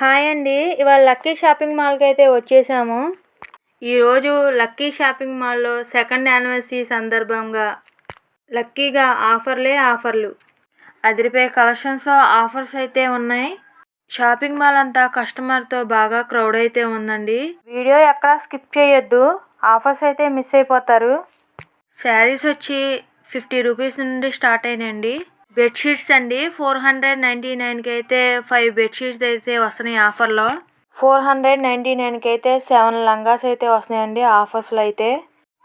Hi అండి. ఇవాళ lucky shopping మాల్కి అయితే వచ్చేసాము. ఈరోజు లక్కీ షాపింగ్ మాల్లో సెకండ్ యానివర్సరీ సందర్భంగా లక్కీగా ఆఫర్లే ఆఫర్లు. అదిరిపోయే కలెక్షన్స్ ఆఫర్స్ అయితే ఉన్నాయి. షాపింగ్ మాల్ అంతా కస్టమర్తో బాగా క్రౌడ్ అయితే ఉందండి. వీడియో ఎక్కడా స్కిప్ చేయొద్దు. ఆఫర్స్ అయితే మిస్ అయిపోతారు. శారీస్ వచ్చి ఫిఫ్టీ రూపీస్ నుండి స్టార్ట్ అయినాయండి. బెడ్షీట్స్ అండి. ఫోర్ హండ్రెడ్ నైంటీ నైన్కి అయితే ఫైవ్ బెడ్షీట్స్ అయితే వస్తున్నాయి ఆఫర్లో. ఫోర్ హండ్రెడ్ నైంటీ నైన్కి అయితే సెవెన్ లంగాస్ అయితే వస్తున్నాయండి ఆఫర్స్లో అయితే.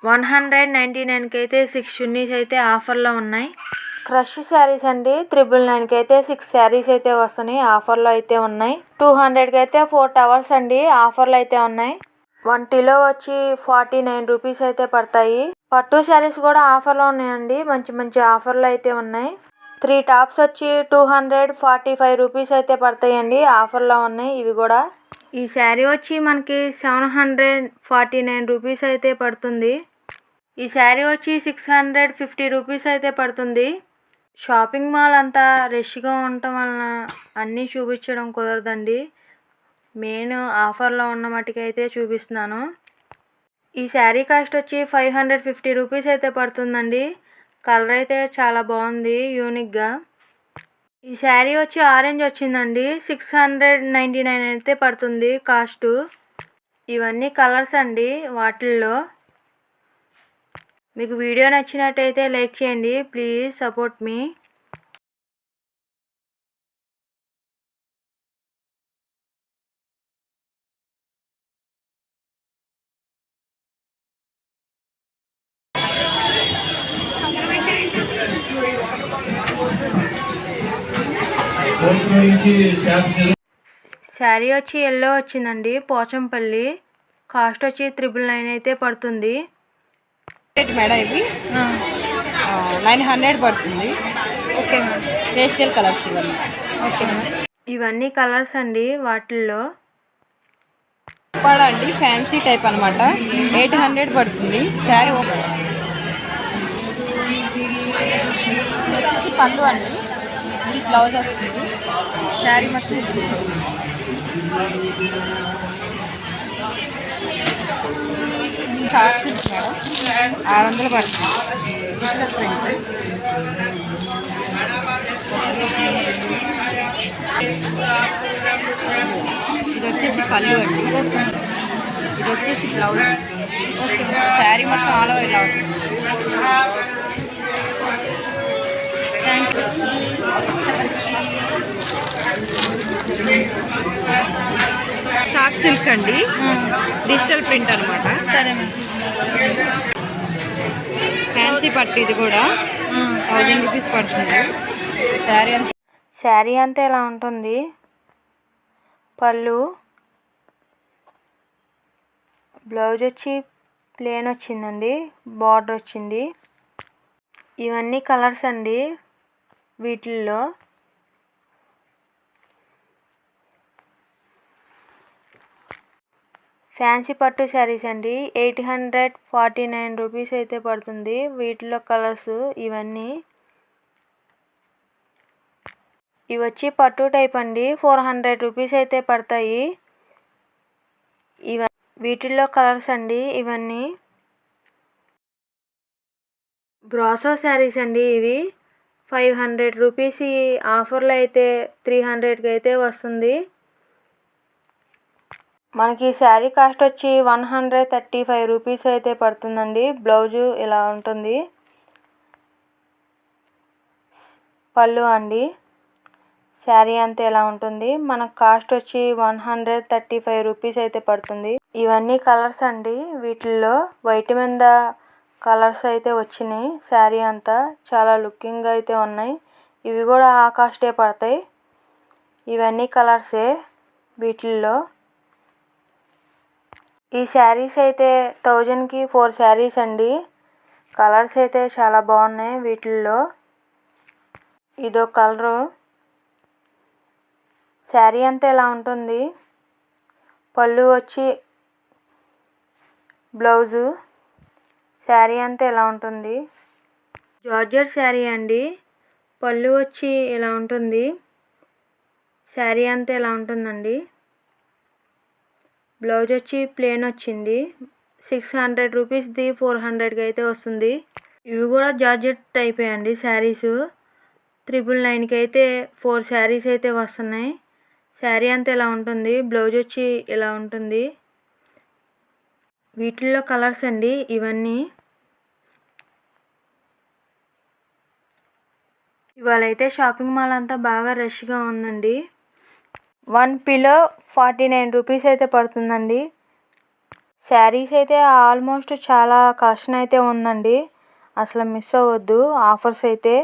వన్ హండ్రెడ్ నైంటీ నైన్కి అయితే సిక్స్ చున్నీస్ అయితే ఆఫర్లో ఉన్నాయి. క్రష్ శారీస్ అండి. త్రిబుల్ నైన్కి అయితే సిక్స్ శారీస్ అయితే వస్తున్నాయి ఆఫర్లో అయితే ఉన్నాయి. టూ హండ్రెడ్కి అయితే ఫోర్ టవర్స్ అండి ఆఫర్లు అయితే ఉన్నాయి. వన్ టీలో వచ్చి ఫార్టీ నైన్ రూపీస్ అయితే పడతాయి. పట్టు శారీస్ కూడా ఆఫర్లో ఉన్నాయండి. మంచి మంచి ఆఫర్లు అయితే ఉన్నాయి. త్రీ టాప్స్ వచ్చి two hundred forty five rupees అయితే పడతాయండి. ఆఫర్లో ఉన్నాయి. ఇవి కూడా. ఈ శారీ వచ్చి మనకి seven hundred forty nine rupees అయితే పడుతుంది. ఈ శారీ వచ్చి సిక్స్ హండ్రెడ్ ఫిఫ్టీ రూపీస్ అయితే పడుతుంది. షాపింగ్ మాల్ అంతా రష్గా ఉండటం వలన అన్నీ చూపించడం కుదరదండి. మెయిన్ ఆఫర్లో ఉన్న మట్టుకైతే అయితే చూపిస్తున్నాను. ఈ శారీ కాస్ట్ వచ్చి ఫైవ్ హండ్రెడ్ ఫిఫ్టీ రూపీస్ అయితే పడుతుందండి. కలర్ అయితే చాలా బాగుంది యూనిక్గా. ఈ శారీ వచ్చి ఆరెంజ్ వచ్చిందండి సిక్స్ హండ్రెడ్ నైంటీ నైన్ అయితే పడుతుంది కాస్టు. ఇవన్నీ కలర్స్ అండి వాటిల్లో. మీకు వీడియో నచ్చినట్టయితే లైక్ చేయండి ప్లీజ్ సపోర్ట్ మీ. శారీ వచ్చి ఎల్లో వచ్చిందండి పోచంపల్లి. కాస్ట్ వచ్చి త్రిబుల్ నైన్ అయితే పడుతుంది. మేడం ఇవి నైన్ హండ్రెడ్ పడుతుంది. Okay madam. పేస్టల్ కలర్స్ ఇవన్నీ. Okay madam. ఇవన్నీ కలర్స్ అండి వాటిల్లో. అండి ఫ్యాన్సీ టైప్ అనమాట ఎయిట్ హండ్రెడ్ పడుతుంది. శారీ పళ్ళు అండి. ఇది బ్లౌజ్ వస్తుంది. శారీ మొత్తం సాక్స్ షార్ట్స్ మేడం ఆరు వందలు పడుతుంది. Digital print. ఇది వచ్చేసి పళ్ళు అండి. ఇది వచ్చేసి బ్లౌజ్. ఓకే శారీ మొత్తం ఆల్ ఓవర్ ఇలా వస్తుంది. థ్యాంక్ యూ సాఫ్ట్ సిల్క్ అండి. డిజిటల్ ప్రింట్ అనమాట ఫ్యాన్సీ పట్టు ఇది కూడా. థౌజండ్ రూపీస్ పడుతుంది. శారీ అంతా శారీ అంతా ఎలా ఉంటుంది? పళ్ళు. బ్లౌజ్ వచ్చి ప్లేన్ వచ్చిందండి. బార్డర్ వచ్చింది. ఇవన్నీ కలర్స్ అండి వీటిల్లో. ఫ్యాన్సీ పట్టు శారీస్ అండి. Eight hundred forty nine rupees అయితే పడుతుంది. వీటిలో కలర్స్ ఇవన్నీ. ఇవి వచ్చి పట్టు టైప్ అండి. ఫోర్ హండ్రెడ్ రూపీస్ అయితే పడతాయి. ఇవ వీటిల్లో కలర్స్ అండి ఇవన్నీ. బ్రాసో శారీస్ అండి ఇవి. ఫైవ్ హండ్రెడ్ రూపీస్ ఈ ఆఫర్లో అయితే త్రీ హండ్రెడ్కి అయితే వస్తుంది. మనకి శారీ కాస్ట్ వచ్చి one hundred thirty five rupees అయితే పడుతుందండి. బ్లౌజు ఇలా ఉంటుంది. పళ్ళు అండి. శారీ అంతా ఇలా ఉంటుంది? మనకు కాస్ట్ వచ్చి one hundred thirty five rupees అయితే పడుతుంది. ఇవన్నీ కలర్స్ అండి. వీటిల్లో వైట్ మీద కలర్స్ అయితే వచ్చినాయి. శారీ అంతా చాలా లుకింగ్ అయితే ఉన్నాయి. ఇవి కూడా ఆ కాస్టే పడతాయి. ఇవన్నీ కలర్సే వీటిల్లో. ఈ శారీస్ అయితే థౌజండ్కి ఫోర్ శారీస్ అండి. కలర్స్ అయితే చాలా బాగున్నాయి వీటిల్లో. ఇదో కలరు. శారీ అంతా ఇలా ఉంటుంది? పళ్ళు వచ్చి బ్లౌజు. శారీ అంతా ఇలా ఉంటుంది? జార్జెట్ శారీ అండి. పళ్ళు వచ్చి ఇలా ఉంటుంది? శారీ అంతా ఇలా ఉంటుందండి? బ్లౌజ్ వచ్చి ప్లెయిన్ వచ్చింది. సిక్స్ హండ్రెడ్ రూపీస్ది ఫోర్ హండ్రెడ్కి అయితే వస్తుంది. ఇవి కూడా జార్జెట్ టైప్ అండి శారీస్. త్రిబుల్ నైన్కి అయితే ఫోర్ శారీస్ అయితే వస్తున్నాయి. శారీ అంతా ఇలా ఉంటుంది? బ్లౌజ్ వచ్చి ఇలా ఉంటుంది? వీటిల్లో కలర్స్ అండి ఇవన్నీ. ఇవాళ అయితే షాపింగ్ మాల్ అంతా బాగా రష్గా ఉందండి. వన్ పిలో ఫార్టీ నైన్ రూపీస్ అయితే పడుతుందండి. శారీస్ అయితే ఆల్మోస్ట్ చాలా కలెక్షన్ అయితే ఉందండి. అసలు మిస్ అవ్వద్దు ఆఫర్స్ అయితే.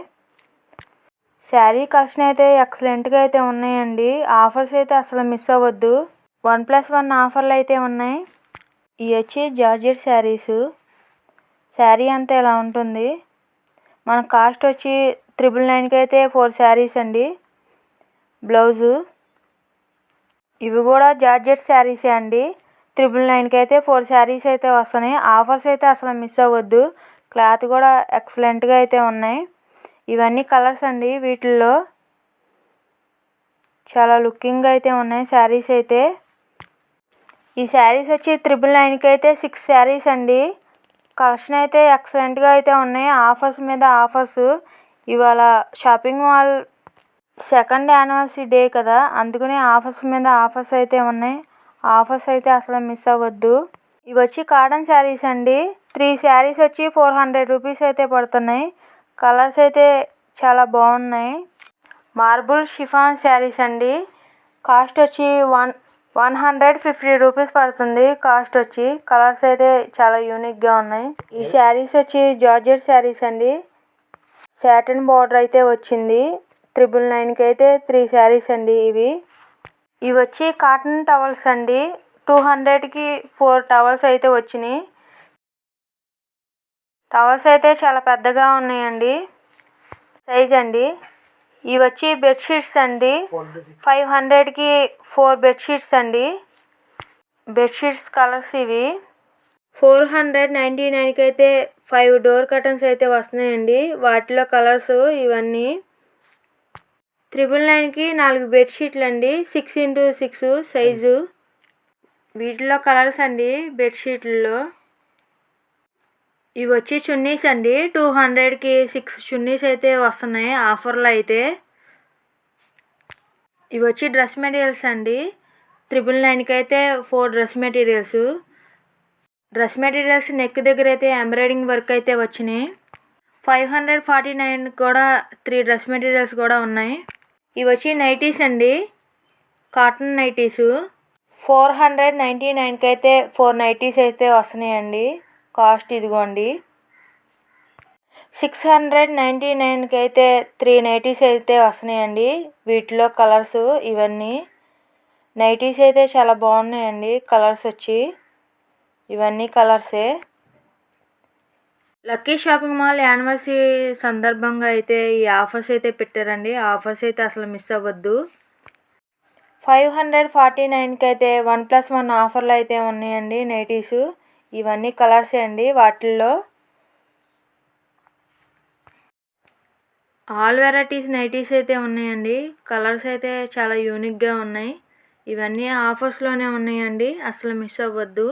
శారీ కలెక్షన్ అయితే ఎక్సలెంట్గా అయితే ఉన్నాయండి. ఆఫర్స్ అయితే అసలు మిస్ అవ్వద్దు. వన్ ప్లస్ వన్ ఆఫర్లు అయితే ఉన్నాయి. ఇవి వచ్చి జార్జెట్ శారీస్. శారీ అంతా ఇలా ఉంటుంది? మన కాస్ట్ వచ్చి త్రిబుల్ నైన్కి అయితే ఫోర్ శారీస్ అండి. బ్లౌజు. ఇవి కూడా జార్జెట్ శారీసే అండి. త్రిబుల్ నైన్కి అయితే ఫోర్ శారీస్ అయితే వస్తున్నాయి. ఆఫర్స్ అయితే అసలు మిస్ అవ్వద్దు. క్లాత్ కూడా ఎక్సలెంట్గా అయితే ఉన్నాయి. ఇవన్నీ కలర్స్ అండి వీటిల్లో. చాలా లుకింగ్ అయితే ఉన్నాయి శారీస్ అయితే. ఈ శారీస్ వచ్చి త్రిబుల్ నైన్కి అయితే సిక్స్ శారీస్ అండి. కలెక్షన్ అయితే ఎక్సలెంట్గా అయితే ఉన్నాయి. ఆఫర్స్ మీద ఆఫర్స్. ఇవాళ shopping mall second anniversary day కదా అందుకని ఆఫర్స్ మీద ఆఫర్స్ అయితే ఉన్నాయి. ఆఫర్స్ అయితే అసలు మిస్ అవ్వద్దు. ఇవి వచ్చి కాటన్ శారీస్ అండి. త్రీ శారీస్ వచ్చి ఫోర్ హండ్రెడ్ రూపీస్ అయితే పడుతున్నాయి. కలర్స్ అయితే చాలా బాగున్నాయి. మార్బుల్ షిఫాన్ శారీస్ అండి. కాస్ట్ వచ్చి one one hundred fifty rupees పడుతుంది కాస్ట్ వచ్చి. కలర్స్ అయితే చాలా యూనిక్గా ఉన్నాయి. ఈ శారీస్ వచ్చి జార్జెట్ శారీస్ అండి. శాటిన్ బార్డర్ అయితే వచ్చింది. త్రిబుల్ నైన్కి అయితే త్రీ శారీస్ అండి ఇవి. ఇవి వచ్చి కాటన్ టవల్స్ అండి. టూ హండ్రెడ్కి ఫోర్ టవల్స్ అయితే వచ్చినాయి. టవల్స్ అయితే చాలా పెద్దగా ఉన్నాయండి. సైజ్ అండి. ఇవి వచ్చి బెడ్షీట్స్ అండి. ఫైవ్ హండ్రెడ్కి ఫోర్ బెడ్షీట్స్ అండి. బెడ్షీట్స్ కలర్స్ ఇవి. ఫోర్ హండ్రెడ్ నైంటీ నైన్కి అయితే ఫైవ్ డోర్ కర్టన్స్ అయితే వస్తున్నాయండి. వాటిలో కలర్స్ ఇవన్నీ. త్రిబుల్ నైన్కి నాలుగు బెడ్షీట్లు అండి సిక్స్ ఇంటూ సిక్స్ సైజు. వీటిలో కలర్స్ అండి బెడ్షీట్లలో. ఇవి వచ్చి చున్నీస్ అండి. టూ హండ్రెడ్కి సిక్స్ చున్నీస్ అయితే వస్తున్నాయి ఆఫర్లో అయితే. ఇవి వచ్చి డ్రెస్ మెటీరియల్స్ అండి. త్రిబుల్ నైన్కి అయితే four dress materials. Dress materials neck దగ్గర అయితే ఎంబ్రాయిడింగ్ వర్క్ అయితే వచ్చినాయి. ఫైవ్ హండ్రెడ్ ఫార్టీ నైన్ కూడా త్రీ డ్రెస్ మెటీరియల్స్ కూడా ఉన్నాయి. ఇవి వచ్చి నైటీస్ అండి. Cotton nighties. Four hundred ninety నైన్కి అయితే ఫోర్ నైటీస్ అయితే వస్తున్నాయండి. కాస్ట్ ఇదిగోండి. సిక్స్ హండ్రెడ్ నైంటీ నైన్కి అయితే త్రీ నైటీస్ అయితే వస్తున్నాయండి. వీటిలో కలర్స్ ఇవన్నీ. నైటీస్ అయితే చాలా బాగున్నాయండి కలర్స్ వచ్చి. ఇవన్నీ కలర్సే. లక్కీ షాపింగ్ మాల్ యానివర్సరీ సందర్భంగా అయితే ఈ ఆఫర్స్ అయితే పెట్టారండి. ఆఫర్స్ అయితే అసలు మిస్ అవ్వద్దు. ఫైవ్ హండ్రెడ్ ఫార్టీ నైన్కి అయితే వన్ ప్లస్ వన్ ఆఫర్లు అయితే ఉన్నాయండి నైటీసు. ఇవన్నీ కలర్సే అండి వాటిల్లో. ఆల్ వెరైటీస్ నైటీస్ అయితే ఉన్నాయండి. కలర్స్ అయితే చాలా యూనిక్గా ఉన్నాయి. ఇవన్నీ ఆఫర్స్లోనే ఉన్నాయండి. అసలు మిస్ అవ్వద్దు.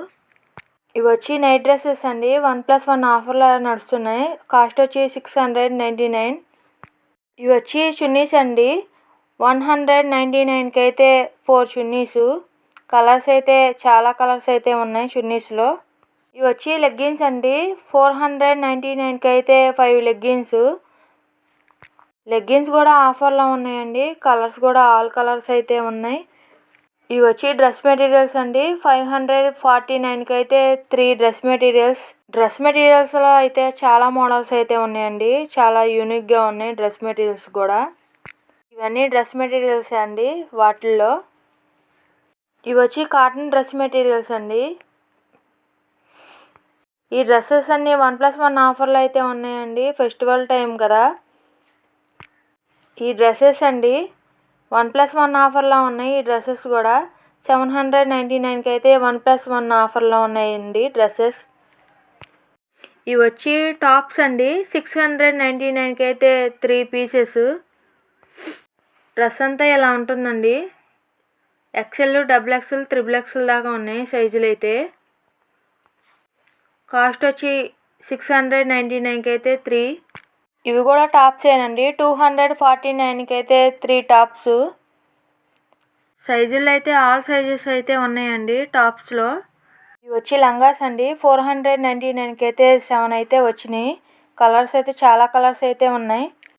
ఇవి వచ్చి నైట్ డ్రెస్సెస్ అండి వన్ ప్లస్ వన్ ఆఫర్లో నడుస్తున్నాయి. కాస్ట్ వచ్చి సిక్స్ హండ్రెడ్ నైంటీ నైన్ ఇవి వచ్చి చున్నీస్ అండి. వన్ హండ్రెడ్ నైంటీ నైన్కి అయితే ఫోర్ చున్నీసు. కలర్స్ అయితే చాలా కలర్స్ అయితే ఉన్నాయి చున్నీస్లో ఇవి వచ్చి లెగ్గిన్స్ అండి. ఫోర్ హండ్రెడ్ నైంటీ నైన్కి అయితే ఫైవ్ లెగ్గిన్స్ లెగ్గిన్స్ కూడా ఆఫర్లో ఉన్నాయండి. కలర్స్ కూడా ఆల్ కలర్స్ అయితే ఉన్నాయి. ఇవి వచ్చి డ్రెస్ మెటీరియల్స్ అండి. ఫైవ్ హండ్రెడ్ ఫార్టీ నైన్కి అయితే త్రీ డ్రెస్ మెటీరియల్స్. డ్రెస్ మెటీరియల్స్లో అయితే చాలా మోడల్స్ అయితే ఉన్నాయండి. చాలా యూనిక్గా ఉన్నాయి డ్రెస్ మెటీరియల్స్ కూడా. ఇవన్నీ డ్రెస్ మెటీరియల్స్ అండి వాటిల్లో. ఇవి వచ్చి కాటన్ డ్రెస్ మెటీరియల్స్ అండి. ఈ డ్రెస్సెస్ అన్నీ వన్ ప్లస్ వన్ ఆఫర్లు అయితే ఉన్నాయండి. ఫెస్టివల్ టైం కదా. ఈ డ్రెస్సెస్ అండి వన్ ప్లస్ వన్ ఆఫర్లో ఉన్నాయి ఈ డ్రెస్సెస్ కూడా. సెవెన్ హండ్రెడ్ నైంటీ నైన్కి అయితే వన్ ప్లస్ వన్ ఆఫర్లో ఉన్నాయండి డ్రెస్సెస్. ఇవి వచ్చి టాప్స్ అండి. సిక్స్ హండ్రెడ్ నైంటీ నైన్కి అయితే త్రీ పీసెస్. డ్రెస్ అంతా ఇలా ఉంటుందండి? XL double XL triple XL దాకా ఉన్నాయి సైజులు అయితే. కాస్ట్ వచ్చి సిక్స్ హండ్రెడ్ నైంటీ నైన్కి అయితే త్రీ. ఇవి కూడా టాప్సేనండి టూ హండ్రెడ్ ఫార్టీ నైన్కి అయితే త్రీ టాప్స్. సైజులు అయితే ఆల్ సైజెస్ అయితే ఉన్నాయండి టాప్స్లో. ఇవి వచ్చి లంగాస్ అండి. ఫోర్ హండ్రెడ్ నైంటీ నైన్కి అయితే సెవెన్ అయితే వచ్చినాయి. కలర్స్ అయితే చాలా కలర్స్ అయితే ఉన్నాయి.